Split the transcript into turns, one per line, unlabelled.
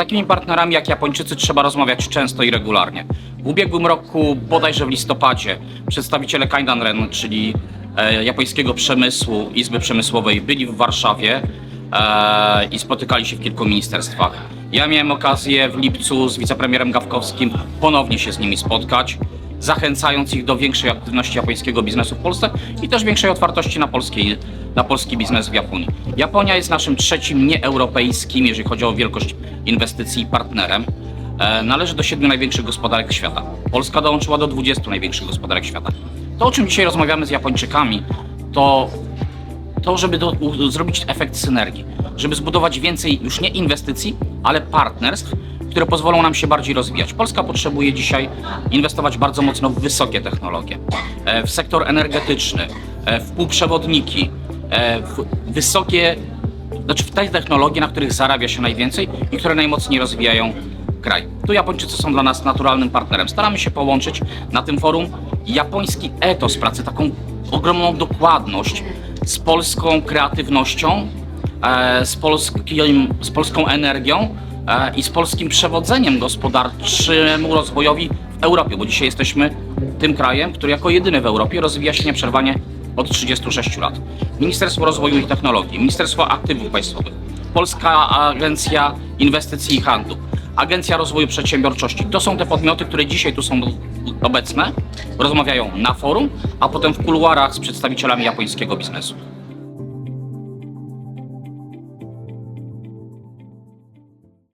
takimi partnerami jak Japończycy trzeba rozmawiać często i regularnie. W ubiegłym roku, bodajże w listopadzie, przedstawiciele Kaidan-Ren, czyli e, japońskiego przemysłu, Izby Przemysłowej, byli w Warszawie e, i spotykali się w kilku ministerstwach. Ja miałem okazję w lipcu z wicepremierem Gawkowskim ponownie się z nimi spotkać, zachęcając ich do większej aktywności japońskiego biznesu w Polsce i też większej otwartości na, polski na polski biznes w Japonii. Japonia jest naszym trzecim nieeuropejskim, jeżeli chodzi o wielkość inwestycji, partnerem. E, należy do siedmiu największych gospodarek świata. Polska dołączyła do 20 największych gospodarek świata. To, o czym dzisiaj rozmawiamy z Japończykami, to to, żeby do, zrobić efekt synergii, żeby zbudować więcej już nie inwestycji, ale partnerstw, które pozwolą nam się bardziej rozwijać. Polska potrzebuje dzisiaj inwestować bardzo mocno w wysokie technologie, e, w sektor energetyczny, e, w półprzewodniki, e, w wysokie, znaczy w te technologie, na których zarabia się najwięcej i które najmocniej rozwijają kraj. Tu Japończycy są dla nas naturalnym partnerem. Staramy się połączyć na tym forum japoński etos pracy, taką ogromną dokładność z polską kreatywnością, z, polskim, z polską energią i z polskim przewodzeniem gospodarczemu rozwojowi w Europie, bo dzisiaj jesteśmy tym krajem, który jako jedyny w Europie rozwija się nieprzerwanie od 36 lat. Ministerstwo Rozwoju i Technologii, Ministerstwo Aktywów Państwowych, Polska Agencja Inwestycji i Handlu, Agencja Rozwoju Przedsiębiorczości. To są te podmioty, które dzisiaj tu są obecne, rozmawiają na forum, a potem w kuluarach z przedstawicielami japońskiego biznesu.